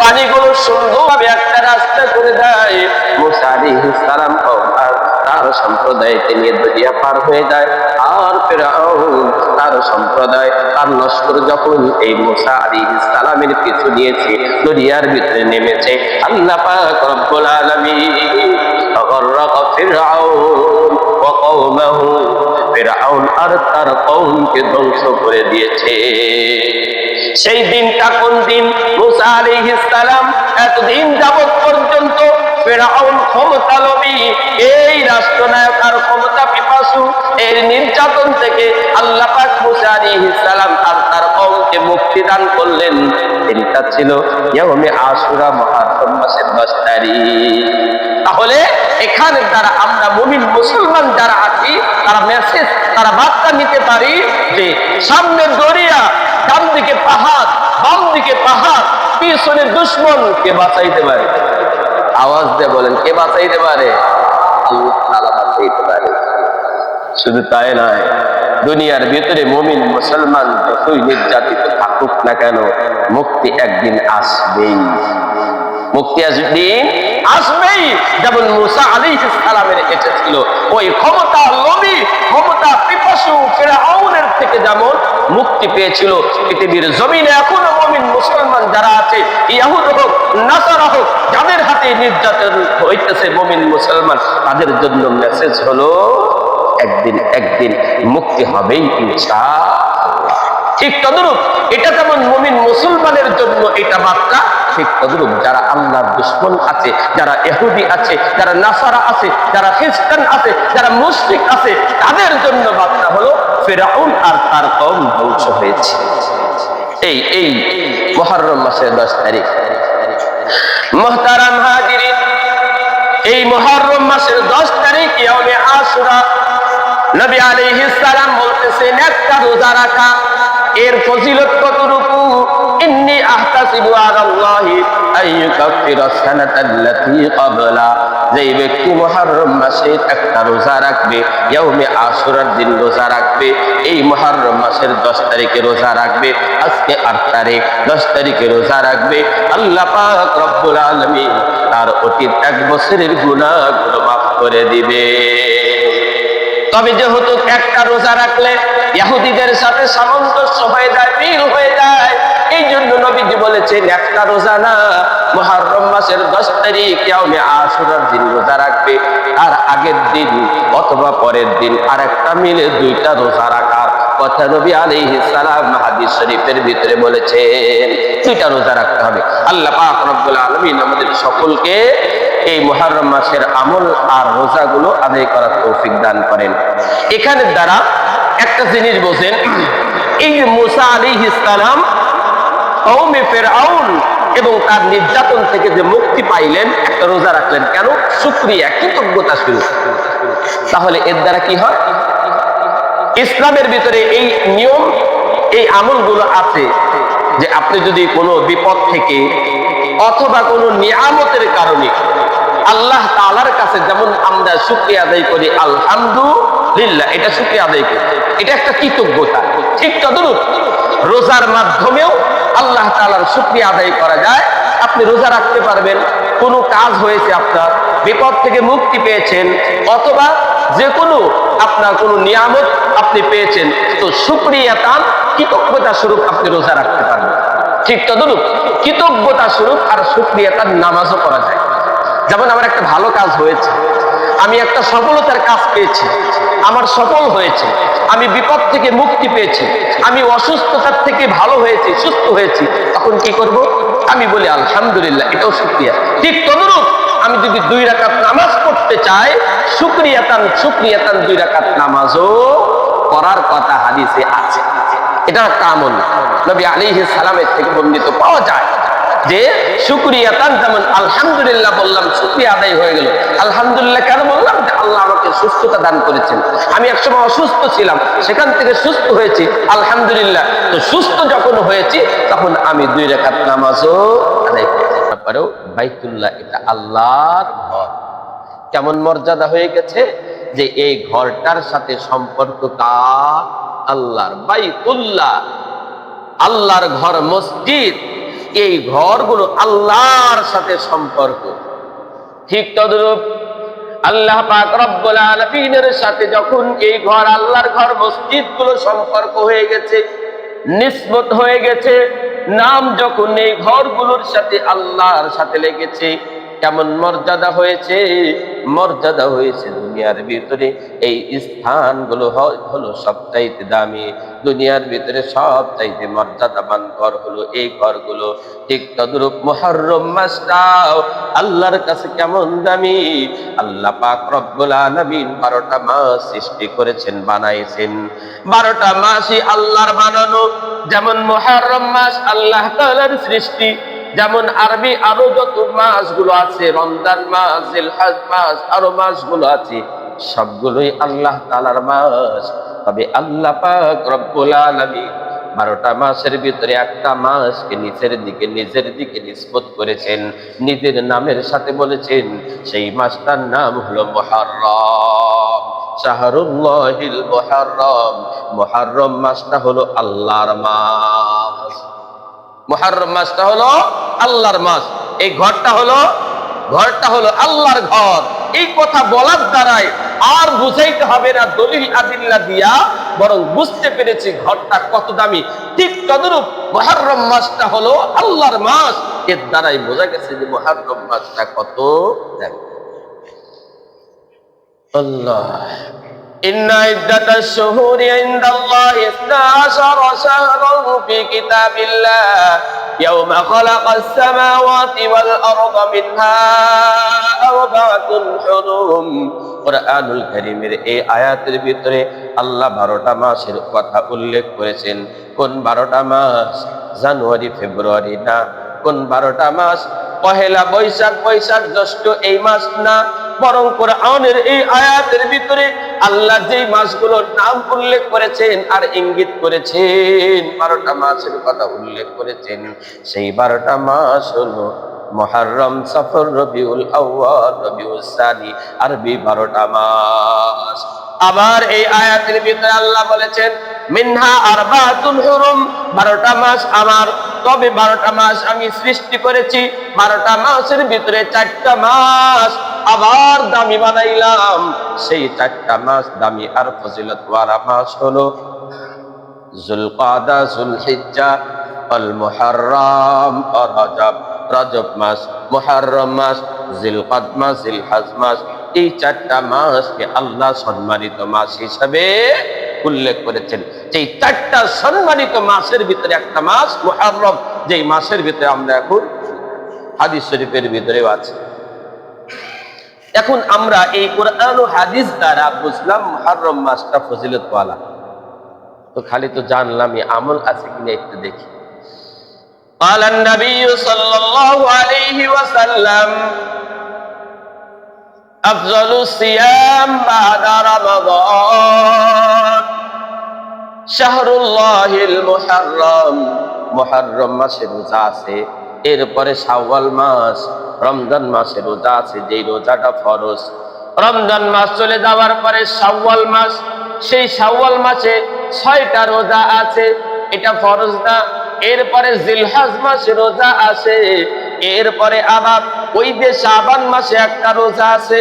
পানিগুলো সুন্দরভাবে একটা রাস্তা করে দেয়। মুসা সালাম তার সম্প্রদায় তিনি দরিয়া পার হয়ে যায়। আর ফেরাউন তার সম্প্রদায় তার নস্কর যখন এই মুসা আলী সালামের পিছু নিয়েছে, দরিয়ার ভিতরে নেমেছে। আল্লাহ পাক রব্বুল আলামিন অগরক ফিরাউন ও কওমাহু, ফিরাউন আর তার কওমকে ধ্বংস করে দিয়েছে। সেই দিনটা কোন দিন? মুসা আলাইহিস সালাম এতদিন যাবত পর্যন্ত ফেরাউন ক্ষমতা লোভী, এই রাষ্ট্রনায়ক আর ক্ষমতা পিপাসু, এর নির্যাতন থেকে আল্লাহ পাক মুসা আর তার মুক্তি দান করলেন। দিনটা ছিল মাসের 10 তারিখ। তাহলে এখানে দ্বারা আমরা মুমিন মুসলমান যারা আছি, তারা মেসেজ তারা বার্তা নিতে পারি যে সামনের দরিয়া ডান দিকে পাহাড় বাম দিকে পাহাড় পিছনে দুশ্মন কে বাঁচাইতে পারে? আওয়াজ দিয়ে বলেন, কে বাঁচাইতে পারে। শুধু তাই নয়, দুনিয়ার ভিতরে মমিন মুসলমান যতই নির্যাতিত থাকুক না কেন, মুক্তি একদিন আসবেই। মুক্তি আসবেই? আসবেই। যেমন মুসা আলী সালামের এসেছিল ওই ক্ষমতা লোভী, ক্ষমতা পিপাসু ফেরাউনের থেকে যেমন মুক্তি পেয়েছিল, পৃথিবীর জমিনে এখনও মমিন মুসলমান যারা আছে, ইয়াহুদ হোক, নাসারা হোক, যাদের হাতে নির্যাতন হইতেছে মমিন মুসলমান, তাদের জন্য মেসেজ হলো, একদিন একদিন মুক্তি হবেই ইনশা ঠিক তদরূপ, এটা যেমন মমিন মুসলমানের জন্য এটা বার্তা ঠিক তদরূপ যারা আল্লাহর দুশ্মন আছে, যারা এহুদি আছে, যারা নাসারা আছে, যারা খ্রিস্টান আছে, যারা মুসলিক আছে, তাদের জন্য বার্তা হলো ফেরাউন আর তার কম ধ্বংস হয়েছে। এই এই মহরম মাসের দশ তারিখ। মহতারাম হাজিরিন, এই মহরম মাসের দশ তারিখ ইয়ামে আশুরা, নবী আলাইহিস সালাম বলতেছেন, একটা রোজা রাখা। এর ফজিলত কতটুকু? ইন্নি আহতাসিবু আলাল্লাহি আইয়ুকাফিরা ক্বাবলা। যেই ব্যক্তি মুহররম মাসে একটা রোজা রাখবে, ইয়াউমে আশুরার দিন রোজা রাখবে, এই মাসের 10 তারিখে রোজা রাখবে, আজকে 8 তারিখ 10 তারিখে রোজা রাখবে, আল্লাহ পাক রব্বুল আলামিন তার অতীত এক বছরের গুনাহগুলো করে দিবে। তবে যেহেতু একটা রোজা রাখলে ইহুদিদের সাথে সামঞ্জস্য হয়ে যায় মিল হয়ে যায়। এই জন্য নবীজি বলেছেন, একটা রোজা না মহারম মাসের দশ তারিখ ইয়ামে আশুরার দিন রোজা রাখবে। আর আগের দিন অথবা পরের দিন আর একটা মিলে দুইটা রোজা রাখার কথা নবী আলাইহিস সালাম হাদিস শরীফের ভিতরে বলেছেন। দুইটা রোজা রাখতে হবে। আল্লাহ পাক রব্বুল আলামিন আমাদের সকলকে এই মহারম মাসের আমল আর রোজাগুলো আদায় করার তৌফিক দান করেন। এখানের দ্বারা একটা জিনিস বোঝেন এই মুসা আলী ইসলাম কৌমে ফেরাউন এবং তার নির্যাতন থেকে যে মুক্তি পাইলেন, একটা রোজা রাখলেন। কেন? সুক্রিয়া, কৃতজ্ঞতা শুরু। তাহলে এর দ্বারা কি হয়? ইসলামের ভিতরে এই নিয়ম, এই আমলগুলো আছে যে আপনি যদি কোনো বিপদ থেকে অথবা কোনো নিয়ামতের কারণে আল্লাহ তালার কাছে যেমন আমরা শুক্রিয়া আদায় করি আলহামদুলিল্লাহ এটা শুক্রিয়া আদায় করতে এটা একটা কৃতজ্ঞতা। ঠিক তদরূপ রোজার মাধ্যমেও আল্লাহ তালার শুক্রিয়া আদায় করা যায়। আপনি রোজা রাখতে পারবেন, কোনো কাজ হয়েছে আপনার, বিপদ থেকে মুক্তি পেয়েছেন, অথবা যে কোনো আপনার কোনো নিয়ামত আপনি পেয়েছেন, তো শুক্রিয়া তান কৃতজ্ঞতা স্বরূপ আপনি রোজা রাখতে পারবেন। ঠিক তদরূপ কৃতজ্ঞতা স্বরূপ আর শুক্রিয়া তার নামাজও করা যায়। যেমন আমার একটা ভালো কাজ হয়েছে। আমি একটা সফলতার কাজ পেয়েছি। আমার সফল হয়েছে। আমি বিপদ থেকে মুক্তি পেয়েছি। আমি অসুস্থতার থেকে ভালো হয়েছি, সুস্থ হয়েছি। তখন কি করব? আমি বলি, আলহামদুলিল্লাহ, এটাও শুক্রিয়া ঠিক তদরূপ আমি যদি দুই রাকাত নামাজ পড়তে চাই শুক্রিয়াতান শুক্রিয়াতান দুই রাকাত নামাজও করার কথা হাদিসে আছে। এটা একটা আমল নবী আলাইহিস সালামের থেকে বন্দিত পাওয়া যায় যে শুক্রিয়া তান যেমন আলহামদুলিল্লাহ বললাম শুক্রিয়া আদায় হয়ে গেল। আলহামদুলিল্লাহ কেন বললাম? সুস্থতা দান করেছেন। আমি একসময় অসুস্থ ছিলাম, সেখান থেকে সুস্থ হয়েছি, আলহামদুলিল্লাহ। তো সুস্থ যখন হয়েছি, তখন আমি দুই রেখাত নামাজও আদায় বাইতুল্লাহ এটা আল্লাহর ঘর। কেমন মর্যাদা হয়ে গেছে? যে এই ঘরটার সাথে সম্পর্ক কার আল্লাহর বাইতুল্লাহ, আল্লাহর ঘর মসজিদ, এই ঘরগুলো আল্লাহর সাথে সম্পর্ক। ঠিক তদ্রূপ আল্লাহ পাক রব্বুল আলামিনের সাথে যখন এই ঘর, আল্লাহর ঘর, মসজিদগুলো সম্পর্ক হয়ে গেছে, নিসবত হয়ে গেছে, নাম যখন এই ঘরগুলোর সাথে আল্লাহর সাথে লেগেছে, কেমন মর্যাদা হয়েছে? মর্যাদা হয়েছে দুনিয়ার ভিতরে। এই স্থানগুলো হলো সবচাইতে দামি। দুনিয়ার ভিতরে সবচাইতে মর্যাদাবান ঘর হলো এই ঘরগুলো। ঠিক তদরূপ মুহররম মাসটাও আল্লাহর কাছে কেমন দামি। আল্লাহ পাক রব্বুল আলামিন বারোটা মাস সৃষ্টি করেছেন, বানাইছেন। বারোটা মাসই আল্লাহর বানানো। যেমন মুহররম মাস আল্লাহ তাআলার সৃষ্টি। যেমন আরবি আরও যত মাসগুলো আছে, রমজান মাস জিলহজ মাস আরও মাসগুলো আছে, সবগুলোই আল্লাহ তাআলার মাস তবে আল্লাহ পাক রব্বুল আলামিন বারোটা মাসের ভিতরে একটা মাসকে নিচের দিকে, নিজের দিকে নিষ্পত করেছেন। নিজের নামের সাথে বলেছেন, সেই মাসটার নাম হলো মহারম শাহরুল্লাহিল মুহাররম। মুহাররম মাসটা হলো আল্লাহর মাস মুহাররম মাসটা হলো আল্লাহর মাস এই ঘরটা হলো ঘরটা হলো আল্লাহর ঘর। এই কথা বলার দ্বারাই আর বুঝাইতে হবে না দলিল আদিল্লা দিয়া, বরং বুঝতে পেরেছি ঘরটা কত দামি। ঠিক তদরূপ মুহাররম মাসটা হলো আল্লাহর মাস এর দ্বারাই বোঝা গেছে যে মুহাররম মাসটা কত দামি। আল্লাহ। إن عدة الشهور عند الله اثنا عشر شهرا في كتاب الله يوم خلق السماوات والأرض منها أربعة حرم কোরআনুল করিমের এই আয়াতের ভিতরে আল্লাহ বারোটা মাসের কথা উল্লেখ করেছেন কোন বারোটা মাস জানুয়ারি ফেব্রুয়ারি না কোন বারোটা মাস পহেলা বৈশাখ বৈশাখ জ্যৈষ্ঠ এই মাস না বরং কোরআনের এই আয়াতের ভিতরে আল্লাহ যেই মাসগুলোর নাম উল্লেখ করেছেন আর ইঙ্গিত করেছেন, বারোটা মাসের কথা উল্লেখ করেছেন। সেই বারোটা মাস হলো মহারম সফর রবিউল আউয়াল, রবিউল সানি, আরবি বারোটা মাস আবার এই আয়াতের ভিতরে আল্লাহ বলেছেন, মিনহা আরবাতুল হুরুম, বারোটা মাস আমার, তবে বারোটা মাস আমি সৃষ্টি করেছি। বারোটা মাসের ভিতরে চারটা মাস আবার দামি বানাইলাম। সেই চারটা মাস দামি আর ফজিলত ওয়ালা মাস হলো জুলকাদা, জুলহিজ্জা আল মুহাররম রজব রজব মাস মুহাররম মাস জিলকাদ মাস জিলহজ মাস এই চারটা মাসকে আল্লাহ সম্মানিত মাস হিসাবে উল্লেখ করেছেন। এই চারটা সম্মানিত মাসের ভিতরে একটা মাস মুহাররম, যেই মাসের ভিতরে আমরা এখন হাদিস শরীফের ভিতরেও আছে। এখন আমরা এই কোরআন ও হাদিস দ্বারা বুঝলাম মুহাররম মাসটা ফজিলত ওয়ালা তো খালি তো জানলাম এই আমল আছে কিনা একটু দেখি قال النبي صلى الله عليه وسلم أفضل الصيام بعد رمضان شهر الله المحرم محرم মাসে রোজা আছে এরপরে শাওয়াল মাস, রমজান মাসে রোজা আছে, যেই রোজাটা ফরজ। রমজান মাস চলে যাওয়ার পরে শাওয়াল মাস, সেই শাওয়াল মাসে ছয়টা রোজা আছে, এটা ফরজ না। এরপরে জিলহাজ মাসে রোজা আছে, এরপরে আবার ওই যে শাবান মাসে একটা রোজা আছে,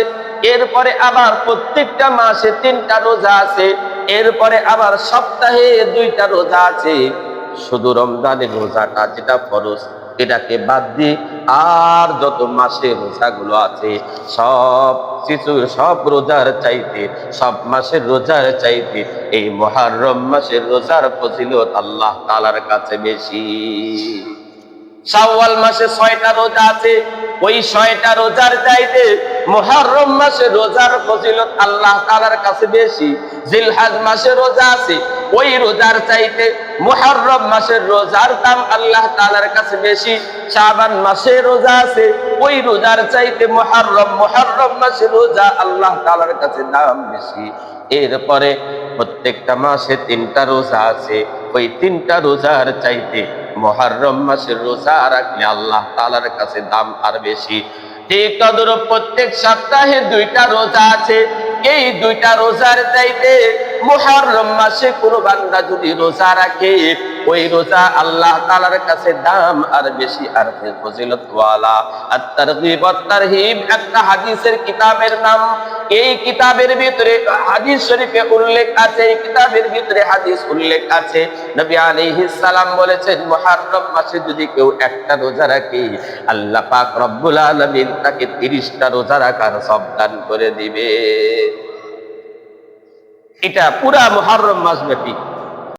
এরপরে আবার প্রত্যেকটা মাসে তিনটা রোজা আছে, এরপরে আবার সপ্তাহে দুইটা রোজা আছে। শুধু রমজানের রোজাটা যেটা ফরজ এটাকে বাদ দিয়ে আর যত মাসে রোজাগুলো আছে, সব কিছু সব রোজার চাইতে, সব মাসের রোজার চাইতে এই মহারম মাসের রোজার ফজিলত আল্লাহ তালার কাছে বেশি। শাওয়াল মাসে ছয়টা রোজা আছে, ওই ছয়টা রোজার চাইতে মুহররম মাসে রোজার ফজিলত আল্লাহ তালার কাছে বেশি। জিলহাজ মাসে রোজা আছে, ওই রোজার চাইতে মুহররম মাসের রোজার দাম আল্লাহ তাআলার কাছে বেশি, শাবান মাসে রোজা আছে, ওই রোজার চাইতে মুহররম মুহররম মাসে রোজা আল্লাহ তালার কাছে দাম বেশি। এরপরে প্রত্যেকটা মাসে তিনটা রোজা আছে, ওই তিনটা রোজার চাইতে মহারম মাসের রোজা রাখলে আল্লাহ তালার কাছে দাম আর বেশি। ঠিক তদরূপ প্রত্যেক সপ্তাহে দুইটা রোজা আছে, এই দুইটা রোজার চাইতে মুহররম মাসে কোনো বান্দা যদি রোজা রাখে, ওই রোজা আল্লাহ তাআলার কাছে দাম আর বেশি, আর ফজিলত ওয়ালা আর তারগিব, আর তারহিব একটা হাদিসের কিতাবের নাম। এই কিতাবের ভিতরে, হাদিস শরীফে উল্লেখ আছে, এই কিতাবের ভিতরে হাদিস উল্লেখ আছে। নবী আলাইহিস সালাম বলেছেন, মুহররম মাসে যদি কেউ একটা রোজা রাখে, আল্লাহ পাক রব্বুল আলামিন তাকে 30টা রোজা রাখার সব দান করে দিবে। এটা পুরা মহারম মাস ব্যাপী